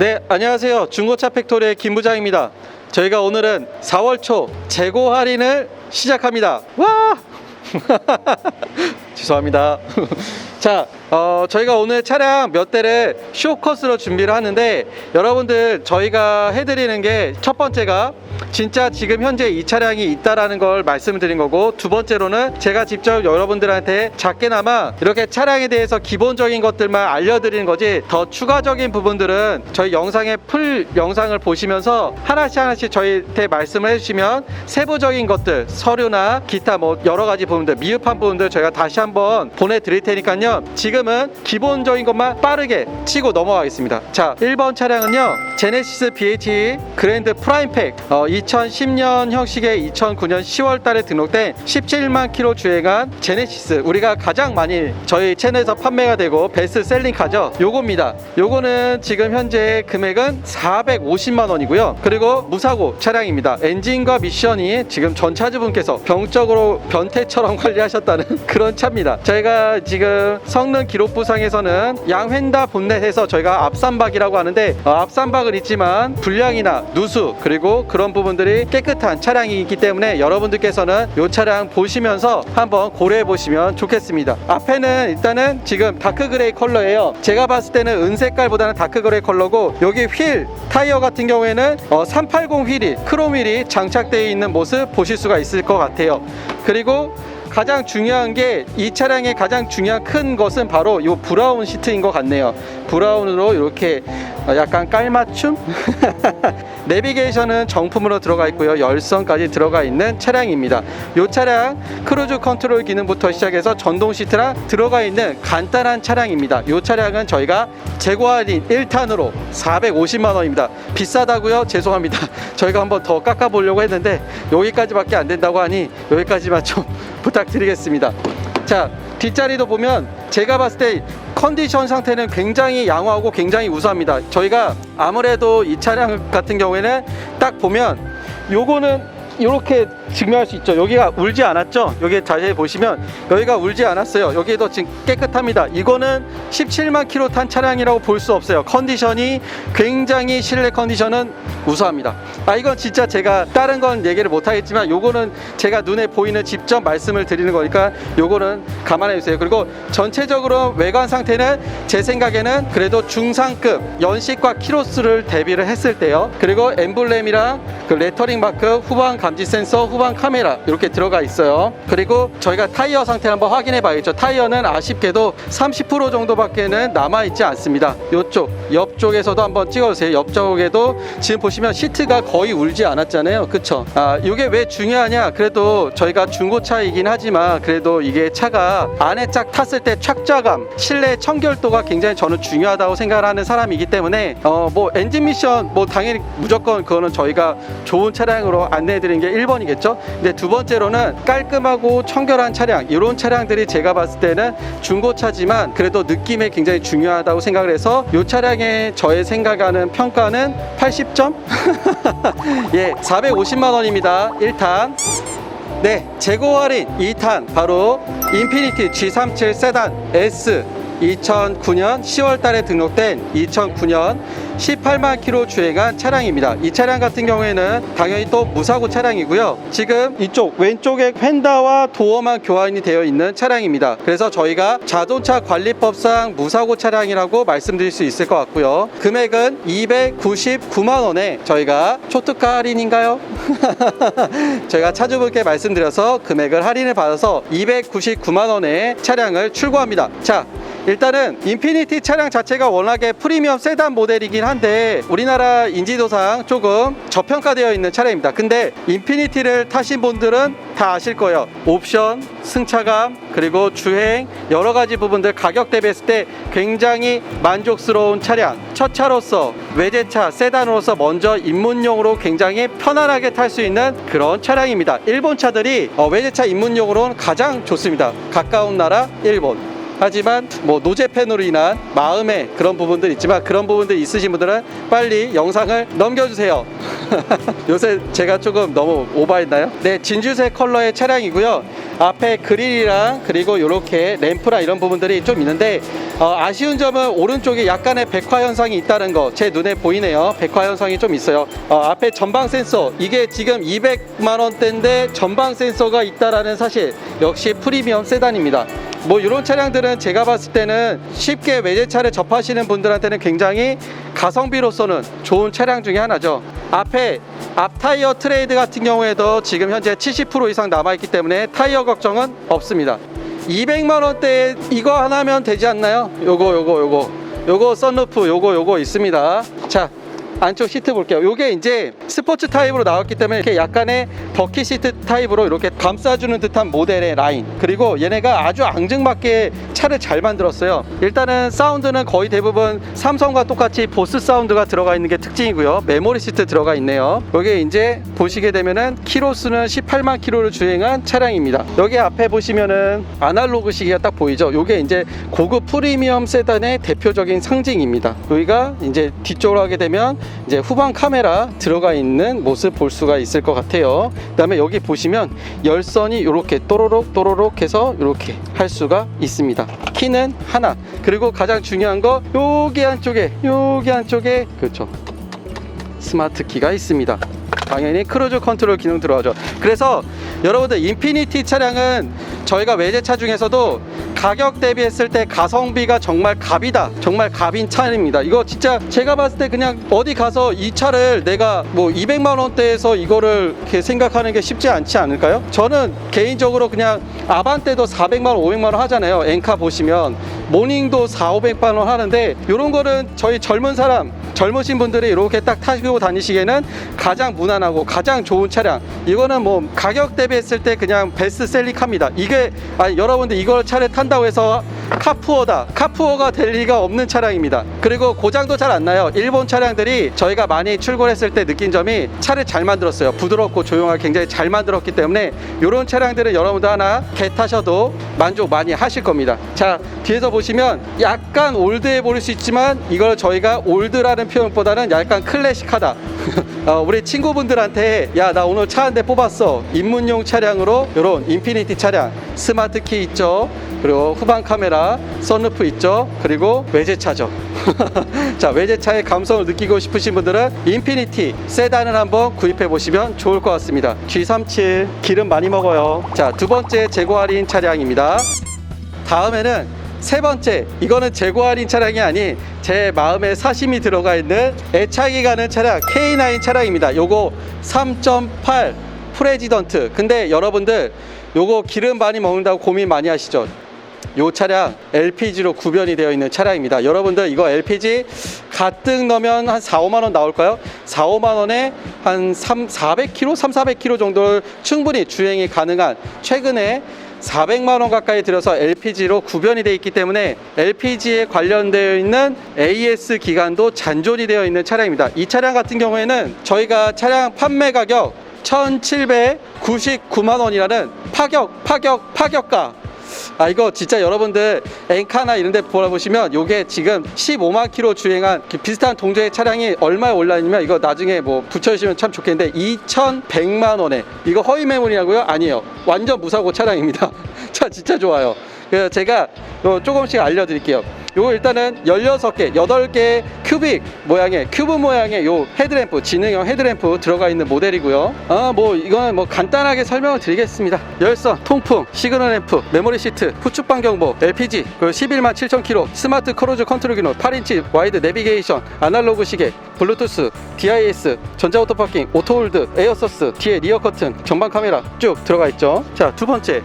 네, 안녕하세요. 중고차 팩토리의 김 부장입니다. 저희가 오늘은 4월 초 재고 할인을 시작합니다. 와! 죄송합니다. 자, 어, 저희가 오늘 차량 몇 대를 쇼컷으로 준비를 하는데 여러분들 저희가 해드리는 게 첫 번째가 진짜 지금 현재 이 차량이 있다라는 걸 말씀드린 거고 두 번째로는 제가 직접 여러분들한테 작게나마 이렇게 차량에 대해서 기본적인 것들만 알려드리는 거지 더 추가적인 부분들은 저희 영상의 풀 영상을 보시면서 하나씩 하나씩 저희한테 말씀을 해주시면 세부적인 것들 서류나 기타 뭐 여러 가지 부분들 미흡한 부분들 저희가 다시 한번 보내드릴 테니까요. 지금은 기본적인 것만 빠르게 치고 넘어가겠습니다. 자 1번 차량은요. 제네시스 BH 그랜드 프라임팩. 어, 2010년 형식의 2009년 10월 달에 등록된 17만 킬로 주행한 제네시스. 우리가 가장 많이 저희 채널에서 판매가 되고 베스트 셀링 카죠. 요겁니다. 요거는 지금 현재 금액은 450만 원이고요. 그리고 무사고 차량입니다. 엔진과 미션이 지금 전 차주분께서 병적으로 변태처럼 관리하셨다는 그런 차입니다 저희가 지금 성능 기록 부상에서는 양휀다 본넷에서 저희가 앞산박이라고 하는데 어, 앞산박은 있지만 불량이나 누수 그리고 그런 부분들이 깨끗한 차량이기 때문에 여러분들께서는 이 차량 보시면서 한번 고려해 보시면 좋겠습니다. 앞에는 일단은 지금 다크 그레이 컬러예요. 제가 봤을 때는 은색깔보다는 다크 그레이 컬러고 여기 휠 타이어 같은 경우에는 어, 380 휠이 크롬 휠이 장착되어 있는 모습 보실 수가 있을 것 같아요. 그리고 가장 중요한 게 이 차량의 가장 중요한 큰 것은 바로 이 브라운 시트인 것 같네요. 브라운으로 이렇게 어, 약간 깔맞춤? 내비게이션은 정품으로 들어가 있고요. 열선까지 들어가 있는 차량입니다. 이 차량 크루즈 컨트롤 기능부터 시작해서 전동 시트랑 들어가 있는 간단한 차량입니다. 이 차량은 저희가 재고 할인 1탄으로 450만 원입니다. 비싸다고요? 죄송합니다. 저희가 한번 더 깎아 보려고 했는데 여기까지밖에 안 된다고 하니 여기까지만 좀 부탁 드리겠습니다. 자, 뒷자리도 보면 제가 봤을 때 컨디션 상태는 굉장히 양호하고 굉장히 우수합니다. 저희가 아무래도 이 차량 같은 경우에는 딱 보면 요거는 이렇게 증명할 수 있죠. 여기가 울지 않았죠. 여기 자세히 보시면 여기가 울지 않았어요. 여기도 지금 깨끗합니다. 이거는 17만 킬로 탄 차량이라고 볼 수 없어요. 컨디션이 굉장히 실내 컨디션은 우수합니다. 아 이건 진짜 제가 다른 건 얘기를 못 하겠지만 요거는 제가 눈에 보이는 직접 말씀을 드리는 거니까 요거는 감안해 주세요. 그리고 전체적으로 외관 상태는 제 생각에는 그래도 중상급 연식과 키로수를 대비를 했을 때요. 그리고 엠블렘이랑 그 레터링 마크 후방 감지 센서 후방 카메라 이렇게 들어가 있어요. 그리고 저희가 타이어 상태 한번 확인해 봐야겠죠. 타이어는 아쉽게도 30% 정도밖에는 남아 있지 않습니다. 이쪽 옆쪽에서도 한번 찍어주세요. 옆쪽에도 지금 보시면 시트가 거의 울지 않았잖아요. 그쵸? 아, 이게 왜 중요하냐? 그래도 저희가 중고차이긴 하지만 그래도 이게 차가 안에 쫙 탔을 때 착좌감, 실내 청결도가 굉장히 저는 중요하다고 생각하는 사람이기 때문에 어, 뭐 엔진 미션 뭐 당연히 무조건 그거는 저희가 좋은 차량으로 안내해 드리는 게 1번이겠죠. 근데 두 번째로는 깔끔하고 청결한 차량 이런 차량들이 제가 봤을 때는 중고차지만 그래도 느낌에 굉장히 중요하다고 생각을 해서 이 차량의 저의 생각하는 평가는 80점? 예, 450만 원입니다. 1탄. 네, 재고 할인 2탄 바로 인피니티 G37 세단 S 2009년 10월 달에 등록된 2009년 18만 킬로 주행한 차량입니다. 이 차량 같은 경우에는 당연히 또 무사고 차량이고요. 지금 이쪽 왼쪽에 펜다와 도어만 교환이 되어 있는 차량입니다. 그래서 저희가 자동차 관리법상 무사고 차량이라고 말씀드릴 수 있을 것 같고요. 금액은 299만 원에 저희가 초특가 할인인가요? 저희가 차주분께 말씀드려서 금액을 할인을 받아서 299만 원에 차량을 출고합니다. 자, 일단은 인피니티 차량 자체가 워낙에 프리미엄 세단 모델이긴 한데 우리나라 인지도상 조금 저평가되어 있는 차량입니다. 근데 인피니티를 타신 분들은 다 아실 거예요. 옵션, 승차감, 그리고 주행 여러 가지 부분들 가격 대비했을 때 굉장히 만족스러운 차량. 첫 차로서 외제차 세단으로서 먼저 입문용으로 굉장히 편안하게 탈 수 있는 그런 차량입니다. 일본 차들이 어, 외제차 입문용으로는 가장 좋습니다. 가까운 나라 일본. 하지만 뭐 노제팬으로 인한 마음의 그런 부분들 있지만 그런 부분들 있으신 분들은 빨리 영상을 넘겨주세요. 요새 제가 조금 너무 오버했나요? 네, 진주색 컬러의 차량이고요. 앞에 그릴이랑 그리고 이렇게 램프랑 이런 부분들이 좀 있는데 어, 아쉬운 점은 오른쪽에 약간의 백화 현상이 있다는 거 제 눈에 보이네요. 백화 현상이 좀 있어요. 어, 앞에 전방 센서 이게 지금 200만 원대인데 전방 센서가 있다라는 사실 역시 프리미엄 세단입니다. 뭐 이런 차량들은 제가 봤을 때는 쉽게 외제차를 접하시는 분들한테는 굉장히 가성비로서는 좋은 차량 중에 하나죠. 앞에 앞 타이어 트레이드 같은 경우에도 지금 현재 70% 이상 남아있기 때문에 타이어 걱정은 없습니다. 200만 원대에 이거 하나면 되지 않나요? 요거 요거 요거 요거 썬루프 요거 요거 있습니다. 자 안쪽 시트 볼게요. 요게 이제 스포츠 타입으로 나왔기 때문에 이렇게 약간의 버킷 시트 타입으로 이렇게 감싸주는 듯한 모델의 라인. 그리고 얘네가 아주 앙증맞게 차를 잘 만들었어요. 일단은 사운드는 거의 대부분 삼성과 똑같이 보스 사운드가 들어가 있는 게 특징이고요. 메모리 시트 들어가 있네요. 여기 이제 보시게 되면은 키로수는 18만 킬로를 주행한 차량입니다. 여기 앞에 보시면은 아날로그 시계가 딱 보이죠. 요게 이제 고급 프리미엄 세단의 대표적인 상징입니다. 여기가 이제 뒤쪽으로 하게 되면 이제 후방 카메라 들어가 있는 모습 볼 수가 있을 것 같아요. 그 다음에 여기 보시면 열선이 이렇게 또로록 또로록 해서 이렇게 할 수가 있습니다. 키는 하나. 그리고 가장 중요한 거 여기 안쪽에 여기 안쪽에 그렇죠. 스마트 키가 있습니다. 당연히 크루즈 컨트롤 기능 들어가죠. 그래서 여러분들 인피니티 차량은 저희가 외제차 중에서도 가격 대비했을 때 가성비가 정말 갑이다. 정말 갑인 차입니다. 이거 진짜 제가 봤을 때 그냥 어디 가서 이 차를 내가 뭐 200만 원대에서 이거를 이렇게 생각하는 게 쉽지 않지 않을까요? 저는 개인적으로 그냥 아반떼도 400만 원, 500만 원 하잖아요. 엔카 보시면 모닝도 4, 500만 원 하는데 이런 거는 저희 젊은 사람 젊으신 분들이 이렇게 딱 타시고 다니시기에는 가장 무난하고 가장 좋은 차량. 이거는 뭐 가격 대비했을 때 그냥 베스트셀링합니다. 이게 아니 여러분들 이걸 차를 탄다고 해서 카푸어다. 카푸어가 될 리가 없는 차량입니다. 그리고 고장도 잘 안 나요. 일본 차량들이 저희가 많이 출고했을 때 느낀 점이 차를 잘 만들었어요. 부드럽고 조용하게 굉장히 잘 만들었기 때문에 이런 차량들은 여러분들 하나 개 타셔도 만족 많이 하실 겁니다. 자 뒤에서 보시면 약간 올드해 보일 수 있지만 이걸 저희가 올드라는 표현보다는 약간 클래식하다. 어, 우리 친구분들한테 야 나 오늘 차 한 대 뽑았어. 입문용 차량으로 이런 인피니티 차량 스마트 키 있죠? 그리고 후방 카메라 선루프 있죠? 그리고 외제차죠. 자 외제차의 감성을 느끼고 싶으신 분들은 인피니티 세단을 한번 구입해 보시면 좋을 것 같습니다. G37 기름 많이 먹어요. 자 두 번째 재고 할인 차량입니다. 다음에는 세 번째 이거는 재고 할인 차량이 아닌 제 마음에 사심이 들어가 있는 애착이 가는 차량 K9 차량입니다 요거 3.8 프레지던트 근데 여러분들 요거 기름 많이 먹는다고 고민 많이 하시죠 요 차량 LPG로 구변이 되어 있는 차량입니다. 여러분들 이거 LPG 가뜩 넣으면 한 4, 5만 원 나올까요? 4, 5만 원에 한 3, 400km, 3, 400km 정도를 충분히 주행이 가능한 최근에 400만 원 가까이 들여서 LPG로 구변이 되어 있기 때문에 LPG에 관련되어 있는 AS 기간도 잔존이 되어 있는 차량입니다. 이 차량 같은 경우에는 저희가 차량 판매 가격 1,799만 원이라는 파격, 파격, 파격가 아 이거 진짜 여러분들 엔카나 이런 데 보시면 요게 지금 15만 킬로 주행한 그 비슷한 동조의 차량이 얼마에 올라있냐면 이거 나중에 뭐 붙여주시면 참 좋겠는데 2,100만 원에. 이거 허위 매물이라고요? 아니에요. 완전 무사고 차량입니다. 차 진짜 좋아요. 그래서 제가 요 조금씩 알려드릴게요 요거 일단은 16개, 8개 큐빅 모양의 큐브 모양의 요 헤드램프, 지능형 헤드램프 들어가 있는 모델이고요. 아, 뭐 이거는 뭐 간단하게 설명을 드리겠습니다. 열선, 통풍, 시그널 램프, 메모리 시트, 후측방 경보, LPG, 그리고 11만 7천 킬로, 스마트 크루즈 컨트롤 기능, 8인치 와이드 내비게이션, 아날로그 시계, 블루투스, DIS, 전자 오토 파킹, 오토홀드, 에어서스, 뒤에 리어 커튼, 전방 카메라 쭉 들어가 있죠. 자, 두 번째.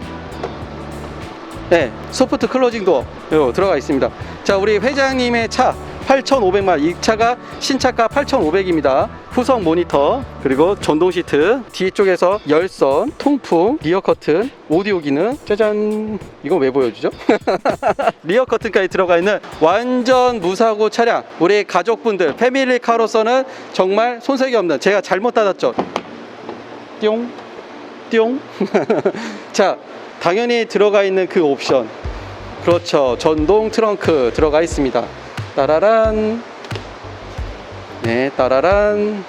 네, 소프트 클로징 도어 요 들어가 있습니다. 자, 우리 회장님의 차 8,500만 이 차가 신차가 8,500입니다. 후석 모니터 그리고 전동 시트 뒤쪽에서 열선, 통풍, 리어 커튼, 오디오 기능 짜잔 이거 왜 보여주죠? 리어 커튼까지 들어가 있는 완전 무사고 차량 우리 가족분들 패밀리 카로서는 정말 손색이 없는 제가 잘못 닫았죠 띠용 자 당연히 들어가 있는 그 옵션. 그렇죠. 전동 트렁크 들어가 있습니다. 따라란. 네 따라란.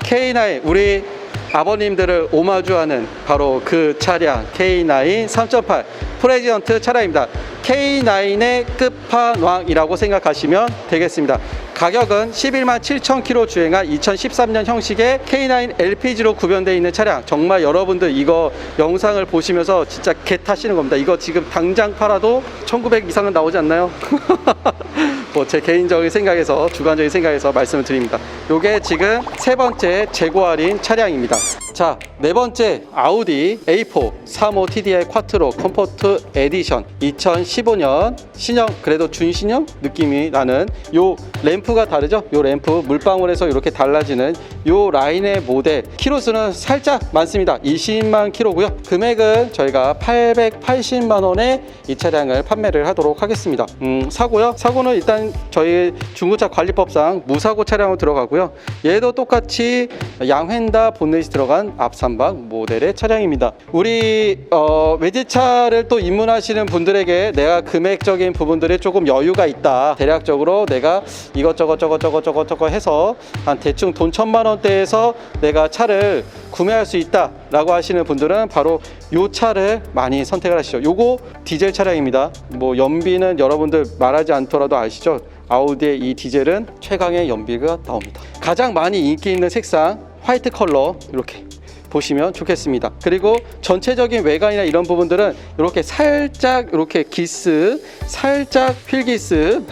K9 우리 아버님들을 오마주하는 바로 그 차량 K9 3.8 프레지던트 차량입니다. K9의 끝판왕이라고 생각하시면 되겠습니다. 가격은 11만 7천 킬로 주행한 2013년 형식의 K9 LPG로 구변되어 있는 차량. 정말 여러분들 이거 영상을 보시면서 진짜 개 타시는 겁니다. 이거 지금 당장 팔아도 1900 이상은 나오지 않나요? 뭐 제 개인적인 생각에서 주관적인 생각에서 말씀을 드립니다. 요게 지금 세 번째 재고 할인 차량입니다. 자, 네 번째 아우디 A4 35 TDI 쿼트로 컴포트 에디션 2015년 신형 그래도 준신형 느낌이 나는 요 램프가 다르죠? 요 램프 물방울에서 이렇게 달라지는 요 라인의 모델 키로수는 살짝 많습니다. 20만 키로고요. 금액은 저희가 880만 원에 이 차량을 판매를 하도록 하겠습니다. 음, 사고요. 사고는 일단 저희 중고차 관리법상 무사고 차량으로 들어가고요. 얘도 똑같이 양휀다 본넷이 들어간 앞삼박 모델의 차량입니다. 우리 어, 외제차를 또 입문하시는 분들에게 내가 금액적인 부분들이 조금 여유가 있다. 대략적으로 내가 이것저것 저것 저것 저것 저것 해서 한 대충 돈 천만 원대에서 내가 차를 구매할 수 있다라고 하시는 분들은 바로 요 차를 많이 선택을 하시죠. 요거 디젤 차량입니다. 뭐 연비는 여러분들 말하지 않더라도 아시죠? 아우디의 이 디젤은 최강의 연비가 나옵니다. 가장 많이 인기 있는 색상 화이트 컬러 이렇게 보시면 좋겠습니다. 그리고 전체적인 외관이나 이런 부분들은 이렇게 살짝 이렇게 기스, 살짝 필기스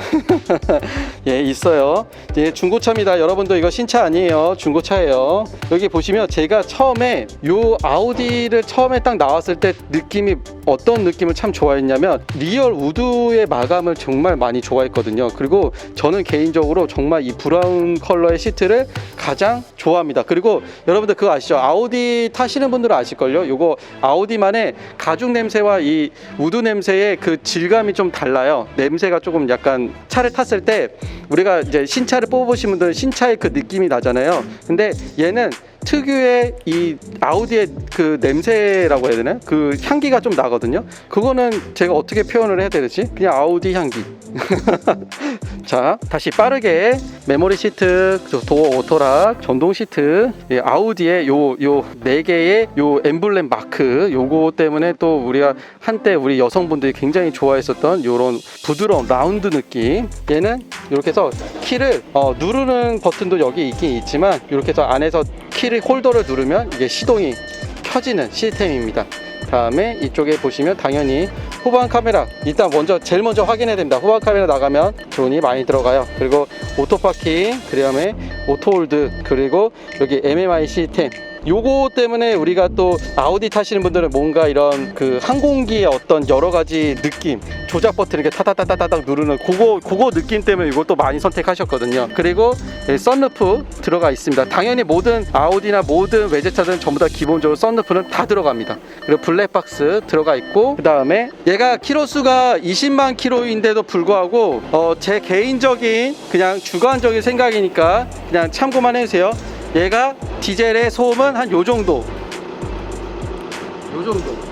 예 있어요. 예 중고차입니다. 여러분도 이거 신차 아니에요. 중고차예요. 여기 보시면 제가 처음에 요 아우디를 처음에 딱 나왔을 때 느낌이 어떤 느낌을 참 좋아했냐면 리얼 우드의 마감을 정말 많이 좋아했거든요. 그리고 저는 개인적으로 정말 이 브라운 컬러의 시트를 가장 좋아합니다. 그리고 여러분들 그거 아시죠? 아우디 타시는 분들은 아실걸요? 요거 아우디만의 가죽 냄새와 이 우드 냄새의 그 질감이 좀 달라요. 냄새가 조금 약간 차를 탔을 때 우리가 이제 신차를 뽑으신 분들은 신차의 그 느낌이 나잖아요. 근데 얘는 특유의 이 아우디의 그 냄새라고 해야 되나? 그 향기가 좀 나거든요. 그거는 제가 어떻게 표현을 해야 되지? 그냥 아우디 향기. 자, 다시 빠르게 메모리 시트, 저 도어 오토락, 전동 시트, 예, 아우디의 요 요 네 개의 요 엠블렘 마크 요거 때문에 또 우리가 한때 우리 여성분들이 굉장히 좋아했었던 요런 부드러운 라운드 느낌. 얘는 이렇게 해서 키를 어, 누르는 버튼도 여기 있긴 있지만 이렇게 해서 안에서 키를 홀더를 누르면 이게 시동이 켜지는 시스템입니다. 다음에 이쪽에 보시면 당연히 후방 카메라 일단 먼저 제일 먼저 확인해야 됩니다. 후방 카메라 나가면 드론이 많이 들어가요. 그리고 오토 파킹, 그 다음에 오토 홀드, 그리고 여기 MMI 시스템. 요거 때문에 우리가 또 아우디 타시는 분들은 뭔가 이런 그 항공기의 어떤 여러 가지 느낌 조작 버튼 이렇게 타다다다닥 누르는 그거 그거 느낌 때문에 이것도 많이 선택하셨거든요. 그리고 예, 썬루프 들어가 있습니다. 당연히 모든 아우디나 모든 외제차들은 전부 다 기본적으로 썬루프는 다 들어갑니다. 그리고 블랙박스 들어가 있고 그 다음에 얘가 키로수가 20만 키로인데도 불구하고 어, 제 개인적인 그냥 주관적인 생각이니까 그냥 참고만 해주세요. 얘가 디젤의 소음은 한 요 정도 요 정도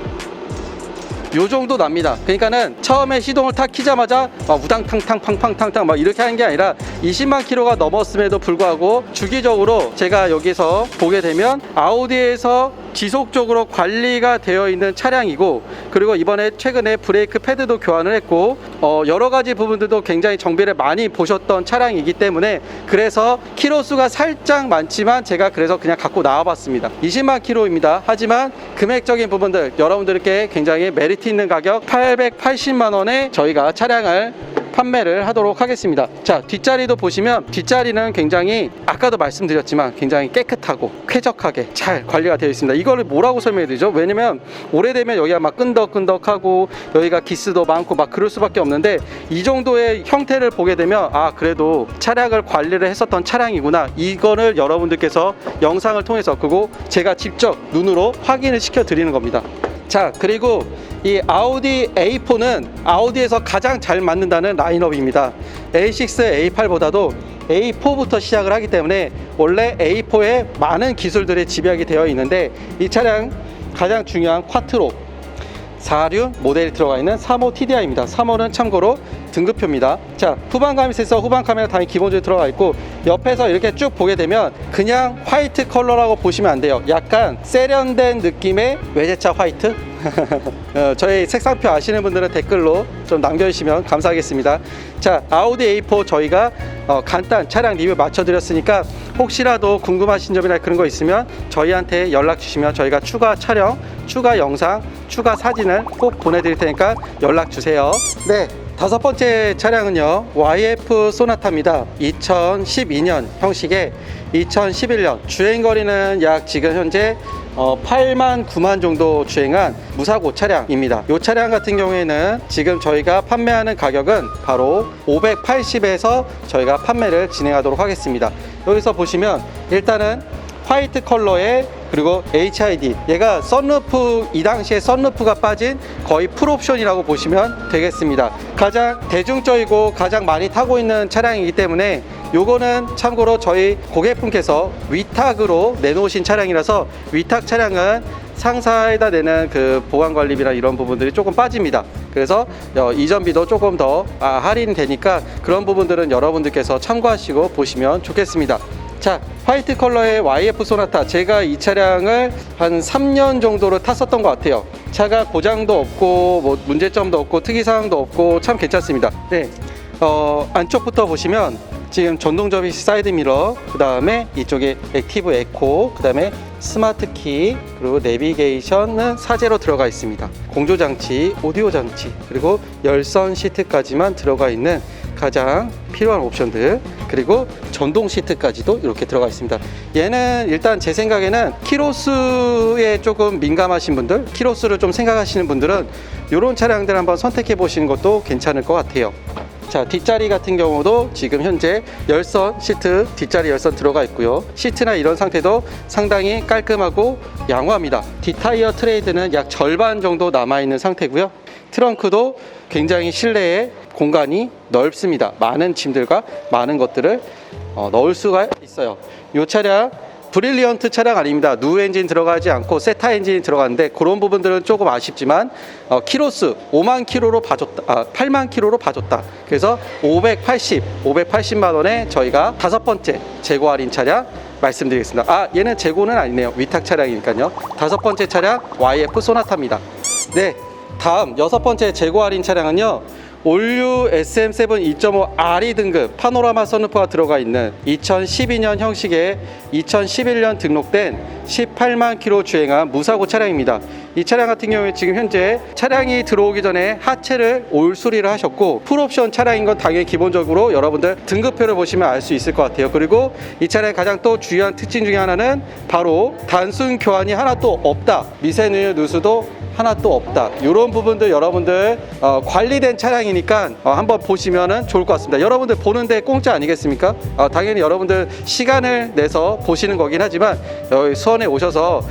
요 정도 납니다. 그러니까는 처음에 시동을 탁 키자마자 막 우당탕탕 팡팡탕탕 막 이렇게 하는 게 아니라 20만 킬로가 넘었음에도 불구하고 주기적으로 제가 여기서 보게 되면 아우디에서 지속적으로 관리가 되어 있는 차량이고 그리고 이번에 최근에 브레이크 패드도 교환을 했고 어, 여러 가지 부분들도 굉장히 정비를 많이 보셨던 차량이기 때문에 그래서 키로 수가 살짝 많지만 제가 그래서 그냥 갖고 나와봤습니다. 20만 킬로입니다. 하지만 금액적인 부분들 여러분들께 굉장히 메리트 있는 가격 880만 원에 저희가 차량을 판매를 하도록 하겠습니다. 자, 뒷자리도 보시면 뒷자리는 굉장히 아까도 말씀드렸지만 굉장히 깨끗하고 쾌적하게 잘 관리가 되어 있습니다. 이거를 뭐라고 설명해 드리죠? 왜냐면 오래되면 여기가 막 끈덕끈덕하고 여기가 기스도 많고 막 그럴 수밖에 없는데 이 정도의 형태를 보게 되면 아, 그래도 차량을 관리를 했었던 차량이구나. 이거를 여러분들께서 영상을 통해서 그리고 제가 직접 눈으로 확인을 시켜 드리는 겁니다. 자 그리고 이 아우디 A4는 아우디에서 가장 잘 맞는다는 라인업입니다. A6, A8보다도 A4부터 시작을 하기 때문에 원래 A4에 많은 기술들이 집약이 되어 있는데 이 차량 가장 중요한 쿼트로 4륜 모델이 들어가 있는 3호 TDI입니다. 3호는 참고로 등급표입니다. 자, 후방 감이 있어서 후방 카메라 당연히 기본적으로 들어가 있고 옆에서 이렇게 쭉 보게 되면 그냥 화이트 컬러라고 보시면 안 돼요. 약간 세련된 느낌의 외제차 화이트. 어, 저희 색상표 아시는 분들은 댓글로 좀 남겨주시면 감사하겠습니다. 자, 아우디 A4 저희가 어, 간단 차량 리뷰 맞춰드렸으니까 혹시라도 궁금하신 점이나 그런 거 있으면 저희한테 연락 주시면 저희가 추가 촬영, 추가 영상, 추가 사진을 꼭 보내드릴 테니까 연락 주세요. 네. 다섯 번째 차량은요 YF 소나타입니다. 2012년 형식의 2011년 주행거리는 약 지금 현재 어, 8만 9만 정도 주행한 무사고 차량입니다. 이 차량 같은 경우에는 지금 저희가 판매하는 가격은 바로 580에서 저희가 판매를 진행하도록 하겠습니다. 여기서 보시면 일단은 화이트 컬러의 그리고 HID 얘가 썬루프 이 당시에 썬루프가 빠진 거의 풀옵션이라고 보시면 되겠습니다 가장 대중적이고 가장 많이 타고 있는 차량이기 때문에 요거는 참고로 저희 고객분께서 위탁으로 내놓으신 차량이라서 위탁 차량은 상사에다 내는 그 보관 관리비나 이런 부분들이 조금 빠집니다. 그래서 어, 이전비도 조금 더 아, 할인되니까 그런 부분들은 여러분들께서 참고하시고 보시면 좋겠습니다. 자, 화이트 컬러의 YF 소나타. 제가 이 차량을 한 3년 정도로 탔었던 것 같아요. 차가 고장도 없고, 뭐, 문제점도 없고, 특이사항도 없고, 참 괜찮습니다. 네. 어, 안쪽부터 보시면 지금 전동 접이 사이드 미러, 그 다음에 이쪽에 액티브 에코, 그 다음에 스마트 키, 그리고 내비게이션은 사제로 들어가 있습니다. 공조 장치, 오디오 장치, 그리고 열선 시트까지만 들어가 있는 가장 필요한 옵션들 그리고 전동 시트까지도 이렇게 들어가 있습니다. 얘는 일단 제 생각에는 키로수에 조금 민감하신 분들 키로수를 좀 생각하시는 분들은 이런 차량들 한번 선택해 보시는 것도 괜찮을 것 같아요. 자 뒷자리 같은 경우도 지금 현재 열선 시트 뒷자리 열선 들어가 있고요. 시트나 이런 상태도 상당히 깔끔하고 양호합니다. 뒷타이어 트레이드는 약 절반 정도 남아 있는 상태고요. 트렁크도 굉장히 실내에 공간이 넓습니다 많은 짐들과 많은 것들을 어, 넣을 수가 있어요 이 차량 브릴리언트 차량 아닙니다. 누 엔진 들어가지 않고 세타 엔진이 들어가는데 그런 부분들은 조금 아쉽지만 어, 키로수 5만 킬로로 봐줬다. 아, 8만 킬로로 봐줬다. 그래서 580, 580만 원에 저희가 다섯 번째 재고 할인 차량 말씀드리겠습니다. 아, 얘는 재고는 아니네요. 위탁 차량이니까요. 다섯 번째 차량 YF 소나타입니다. 네. 다음 여섯 번째 재고 할인 차량은요. 올류 SM7 2.5 RE 등급 파노라마 선루프가 들어가 있는 2012년 형식의 2011년 등록된 18만 킬로 주행한 무사고 차량입니다. 이 차량 같은 경우에 지금 현재 차량이 들어오기 전에 하체를 올 수리를 하셨고 풀옵션 차량인 건 당연히 기본적으로 여러분들 등급표를 보시면 알 수 있을 것 같아요. 그리고 이 차량의 가장 또 중요한 특징 중에 하나는 바로 단순 교환이 하나도 없다. 미세누유 누수도 하나 또 없다. 이런 부분들 여러분들 어, 관리된 차량이니까 어, 한번 보시면은 좋을 것 같습니다. 여러분들 보는데 공짜 아니겠습니까? 어, 당연히 여러분들 시간을 내서 보시는 거긴 하지만 여기 수원에 오셔서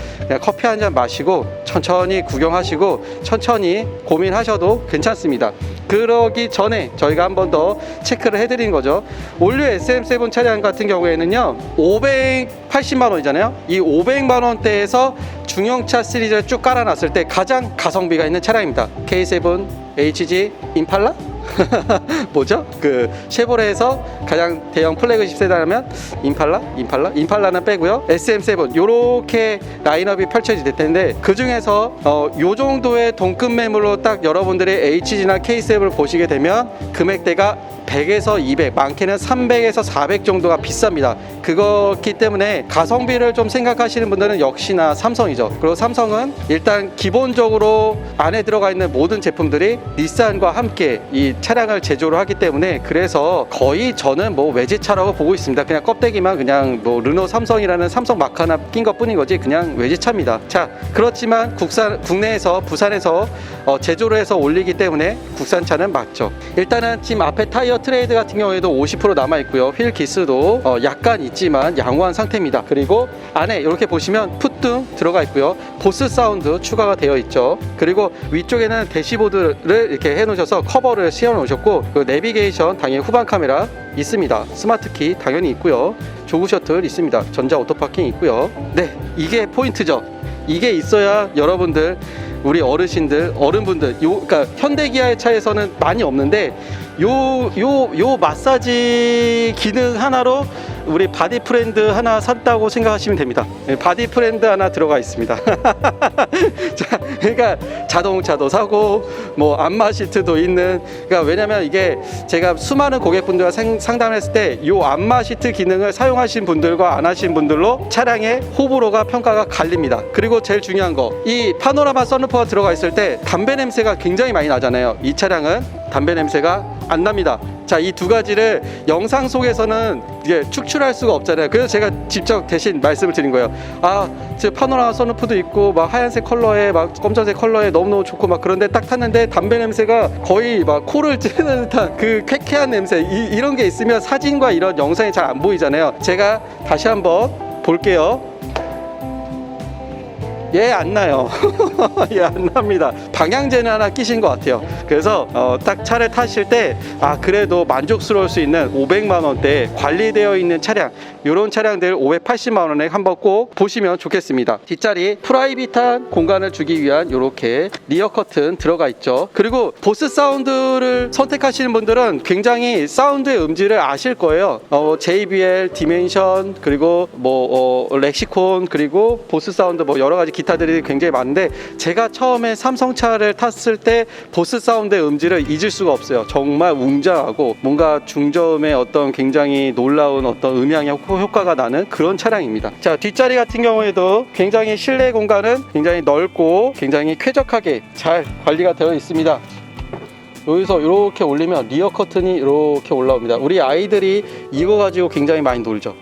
커피 한 잔 마시고 천천히 구경하시고 천천히 고민하셔도 괜찮습니다. 그러기 전에 저희가 한 번 더 체크를 해드린 거죠. 올류 SM7 차량 같은 경우에는요, 580만 원이잖아요. 이 500만 원대에서 중형차 시리즈를 쭉 깔아놨을 때 가장 가성비가 있는 차량입니다. K7 HG 임팔라? 뭐죠? 그 쉐보레에서 가장 대형 플래그십 세단하면 임팔라? 임팔라? 임팔라는 빼고요. SM7 요렇게 라인업이 펼쳐질 텐데 그 중에서 어, 요 정도의 동급 매물로 딱 여러분들이 HG나 K7을 보시게 되면 금액대가 100에서 200, 많게는 300에서 400 정도가 비쌉니다. 그렇기 때문에 가성비를 좀 생각하시는 분들은 역시나 삼성이죠. 그리고 삼성은 일단 기본적으로 안에 들어가 있는 모든 제품들이 닛산과 함께 이 차량을 제조를 하기 때문에 그래서 거의 저는 뭐 외제차라고 보고 있습니다. 그냥 껍데기만 그냥 뭐 르노 삼성이라는 삼성 마크 하나 낀 것 뿐인 거지 그냥 외제차입니다. 자, 그렇지만 국산, 국내에서 부산에서 어, 제조를 해서 올리기 때문에 국산차는 맞죠. 일단은 지금 앞에 타이어 트레이드 같은 경우에도 50% 남아 있고요. 휠 기스도 어, 약간 있지만 양호한 상태입니다. 그리고 안에 이렇게 보시면 풋등 들어가 있고요. 보스 사운드 추가가 되어 있죠. 그리고 위쪽에는 대시보드를 이렇게 해 놓으셔서 커버를 씌워 놓으셨고 그 내비게이션 당연히 후방 카메라 있습니다. 스마트 키 당연히 있고요. 조그 셔틀 있습니다. 전자 오토 파킹 있고요. 네, 이게 포인트죠. 이게 있어야 여러분들 우리 어르신들 어른분들 요 그러니까 현대 기아의 차에서는 많이 없는데 요 요 요 마사지 기능 하나로 우리 바디 프렌드 하나 샀다고 생각하시면 됩니다. 예, 바디 프렌드 하나 들어가 있습니다. 자, 그러니까 자동차도 사고 뭐 안마 시트도 있는 그러니까 왜냐면 이게 제가 수많은 고객분들과 생- 상담했을 때요 안마 시트 기능을 사용하신 분들과 안 하신 분들로 차량의 호불호가 평가가 갈립니다. 그리고 제일 중요한 거 이 파노라마 선루프가 들어가 있을 때 담배 냄새가 굉장히 많이 나잖아요. 이 차량은 담배 냄새가 안 납니다. 자, 이 두 가지를 영상 속에서는 이게 축출할 수가 없잖아요. 그래서 제가 직접 대신 말씀을 드린 거예요. 아, 저 파노라마 선루프도 있고 막 하얀색 컬러에 막 검정색 컬러에 너무너무 좋고 막 그런데 딱 탔는데 담배 냄새가 거의 막 코를 찌르는 듯한 그 쾌쾌한 냄새 이, 이런 게 있으면 사진과 이런 영상이 잘 안 보이잖아요. 제가 다시 한번 볼게요. 예, 안 나요. 예, 안 납니다. 방향제는 하나 끼신 것 같아요. 그래서 어, 딱 차를 타실 때, 아, 그래도 만족스러울 수 있는 500만 원대 관리되어 있는 차량, 이런 차량들 580만 원에 한번 꼭 보시면 좋겠습니다. 뒷자리 프라이빗한 공간을 주기 위한 이렇게 리어 커튼 들어가 있죠. 그리고 보스 사운드를 선택하시는 분들은 굉장히 사운드의 음질을 아실 거예요. 어, JBL, 디멘션, 그리고 뭐 어, 렉시콘, 그리고 보스 사운드 뭐 여러 가지 기타들이 굉장히 많은데 제가 처음에 삼성차를 탔을 때 보스 사운드의 음질을 잊을 수가 없어요. 정말 웅장하고 뭔가 중저음의 어떤 굉장히 놀라운 어떤 음향의 효- 효과가 나는 그런 차량입니다. 자 뒷자리 같은 경우에도 굉장히 실내 공간은 굉장히 넓고 굉장히 쾌적하게 잘 관리가 되어 있습니다. 여기서 이렇게 올리면 리어 커튼이 이렇게 올라옵니다. 우리 아이들이 이거 가지고 굉장히 많이 놀죠.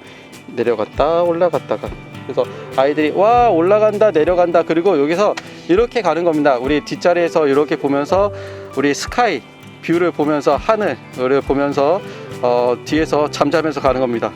내려갔다 올라갔다가 그래서 아이들이 와 올라간다 내려간다 그리고 여기서 이렇게 가는 겁니다. 우리 뒷자리에서 이렇게 보면서 우리 스카이 뷰를 보면서 하늘을 보면서 어, 뒤에서 잠자면서 가는 겁니다.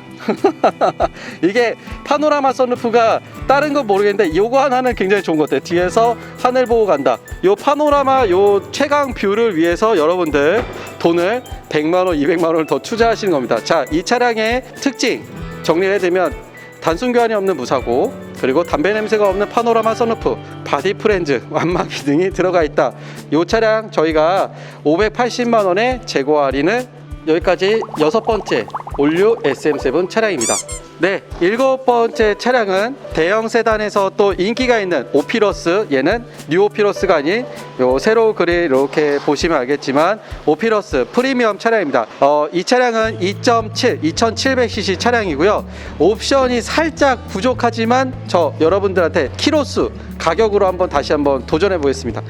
이게 파노라마 선루프가 다른 건 모르겠는데 요거 하나는 굉장히 좋은 것 같아요. 뒤에서 하늘 보고 간다. 요 파노라마 요 최강 뷰를 위해서 여러분들 돈을 100만 원, 200만 원을 더 투자하시는 겁니다. 자, 이 차량의 특징 정리를 해드리면 단순 교환이 없는 무사고 그리고 담배 냄새가 없는 파노라마 선루프 바디 프렌즈 완마 기능이 들어가 있다. 이 차량 저희가 580만 원에 재고 할인을 여기까지 여섯 번째 올류 SM7 차량입니다. 네, 일곱 번째 차량은 대형 세단에서 또 인기가 있는 오피러스 얘는 뉴 오피러스가 아닌 요 세로 그릴 이렇게 보시면 알겠지만 오피러스 프리미엄 차량입니다. 어, 이 차량은 2.7 2700cc 차량이고요. 옵션이 살짝 부족하지만 저 여러분들한테 키로수 가격으로 한번 다시 한번 도전해 보겠습니다.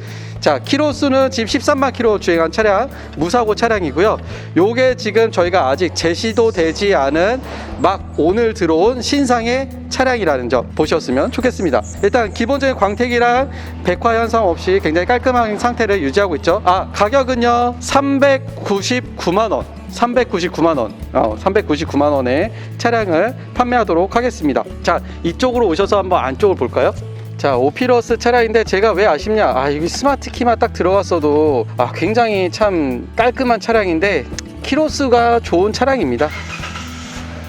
자, 키로수는 지금 13만 키로 주행한 차량, 무사고 차량이고요. 요게 지금 저희가 아직 제시도 되지 않은 막 오늘 들어온 신상의 차량이라는 점 보셨으면 좋겠습니다. 일단 기본적인 광택이랑 백화 현상 없이 굉장히 깔끔한 상태를 유지하고 있죠. 아, 가격은요. 399만 원. 399만 원, 어, 399만 원의 차량을 판매하도록 하겠습니다. 자, 이쪽으로 오셔서 한번 안쪽을 볼까요? 자, 오피러스 차량인데 제가 왜 아쉽냐? 아, 여기 스마트 키만 딱 들어갔어도 아, 굉장히 참 깔끔한 차량인데 키로수가 좋은 차량입니다.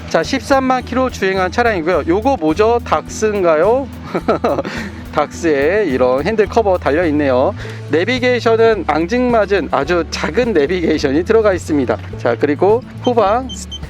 자, 13만 킬로 주행한 차량이고요. 요거 뭐죠? 닥스인가요? 닥스에 이런 핸들 커버 달려 있네요. 내비게이션은 앙증맞은 아주 작은 내비게이션이 들어가 있습니다. 자, 그리고 후방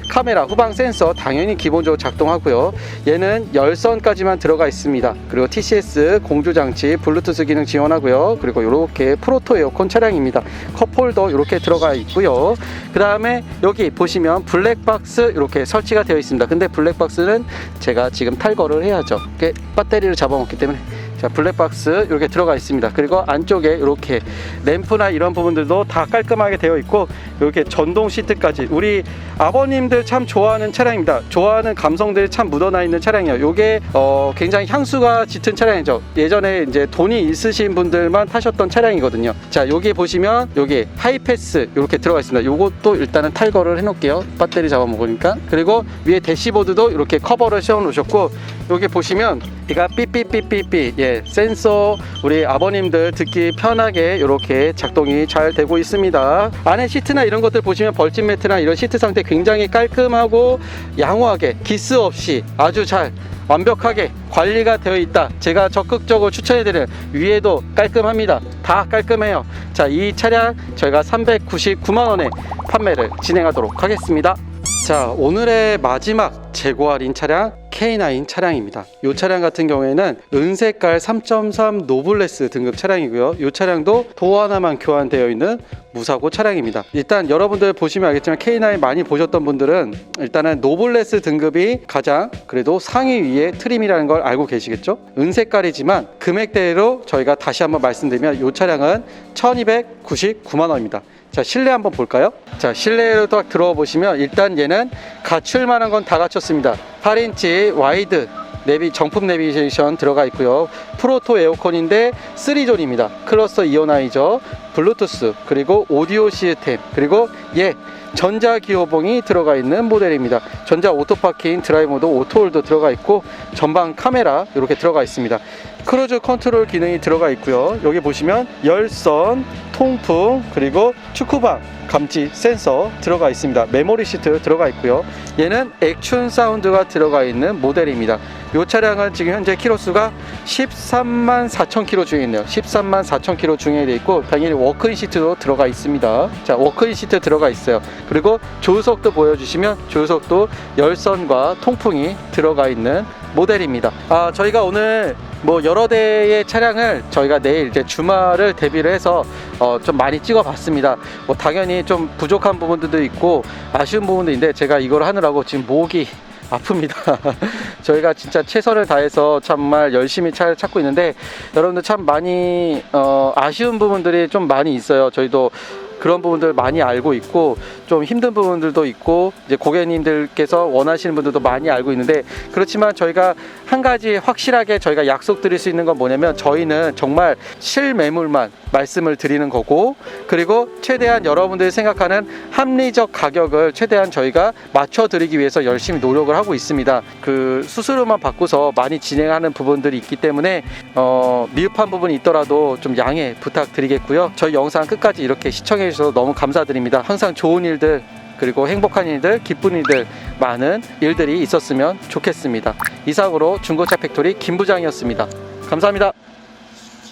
카메라, 후방 센서 당연히 기본적으로 작동하고요. 얘는 열선까지만 들어가 있습니다. 그리고 TCS 공조 장치, 블루투스 기능 지원하고요. 그리고 이렇게 프로토 에어컨 차량입니다. 컵홀더 이렇게 들어가 있고요. 그 다음에 여기 보시면 블랙박스 이렇게 설치가 되어 있습니다. 근데 블랙박스는 제가 지금 탈거를 해야죠. 배터리를 잡아먹기 때문에 자 블랙박스 이렇게 들어가 있습니다. 그리고 안쪽에 이렇게 램프나 이런 부분들도 다 깔끔하게 되어 있고 이렇게 전동 시트까지. 우리 아버님들 참 좋아하는 차량입니다. 좋아하는 감성들이 참 묻어나 있는 차량이에요. 이게 어, 굉장히 향수가 짙은 차량이죠. 예전에 이제 돈이 있으신 분들만 타셨던 차량이거든요. 자 여기 보시면 여기 하이패스 이렇게 들어가 있습니다. 요것도 일단은 탈거를 해 놓을게요. 배터리 잡아먹으니까. 그리고 위에 대시보드도 이렇게 커버를 씌워 놓으셨고 여기 보시면 얘가 삐삐삐삐삐 예, 센서 우리 아버님들 듣기 편하게 이렇게 작동이 잘 되고 있습니다. 안에 시트나 이런 것들 보시면 벌집 매트나 이런 시트 상태 굉장히 깔끔하고 양호하게 기스 없이 아주 잘 완벽하게 관리가 되어 있다. 제가 적극적으로 추천해드리는 위에도 깔끔합니다. 다 깔끔해요. 자, 이 차량 저희가 399만 원에 판매를 진행하도록 하겠습니다. 자, 오늘의 마지막 재고 할인 차량 K9 차량입니다. 이 차량 같은 경우에는 은색깔 3.3 노블레스 등급 차량이고요. 이 차량도 도어 하나만 교환되어 있는 무사고 차량입니다. 일단 여러분들 보시면 알겠지만 K9 많이 보셨던 분들은 일단은 노블레스 등급이 가장 그래도 상위 위에 트림이라는 걸 알고 계시겠죠? 은색깔이지만 금액대로 저희가 다시 한번 말씀드리면 이 차량은 1299만 원입니다. 자 실내 한번 볼까요? 자 실내로 딱 들어와 보시면 일단 얘는 갖출 만한 건 다 갖췄습니다. 8인치 와이드 내비 정품 내비게이션 들어가 있고요. 프로토 에어컨인데 3존입니다. 클러스터 이오나이저 블루투스 그리고 오디오 시스템 그리고 예 전자 기어봉이 들어가 있는 모델입니다. 전자 오토 파킹 드라이브 모드 오토홀도 들어가 있고 전방 카메라 이렇게 들어가 있습니다 크루즈 컨트롤 기능이 들어가 있고요. 여기 보시면 열선 통풍 그리고 축구방 감지 센서 들어가 있습니다. 메모리 시트 들어가 있고요. 얘는 액춘 사운드가 들어가 있는 모델입니다. 이 차량은 지금 현재 키로수가 13만 4천 킬로 중에 있네요. 13만 4천 킬로 중에 돼 있고 당연히 워크인 시트도 들어가 있습니다. 자 워크인 시트 들어가 있어요. 그리고 조수석도 보여주시면 조수석도 열선과 통풍이 들어가 있는 모델입니다 아 저희가 오늘 뭐 여러 대의 차량을 저희가 내일 이제 주말을 대비를 해서 어, 좀 많이 찍어봤습니다. 뭐 당연히 좀 부족한 부분들도 있고 아쉬운 부분도 있는데 제가 이걸 하느라고 지금 목이 아픕니다. 저희가 진짜 최선을 다해서 정말 열심히 차를 찾고 있는데 여러분들 참 많이 어, 아쉬운 부분들이 좀 많이 있어요. 저희도 그런 부분들 많이 알고 있고 좀 힘든 부분들도 있고 이제 고객님들께서 원하시는 분들도 많이 알고 있는데 그렇지만 저희가 한 가지 확실하게 저희가 약속드릴 수 있는 건 뭐냐면 저희는 정말 실매물만 말씀을 드리는 거고 그리고 최대한 여러분들이 생각하는 합리적 가격을 최대한 저희가 맞춰 드리기 위해서 열심히 노력을 하고 있습니다. 그 수수료만 받고서 많이 진행하는 부분들이 있기 때문에 어, 미흡한 부분이 있더라도 좀 양해 부탁드리겠고요. 저희 영상 끝까지 이렇게 시청해 주셔서 너무 감사드립니다. 항상 좋은 일들 그리고 행복한 일들, 기쁜 일들 많은 일들이 있었으면 좋겠습니다. 이상으로 중고차 팩토리 김 부장이었습니다. 감사합니다.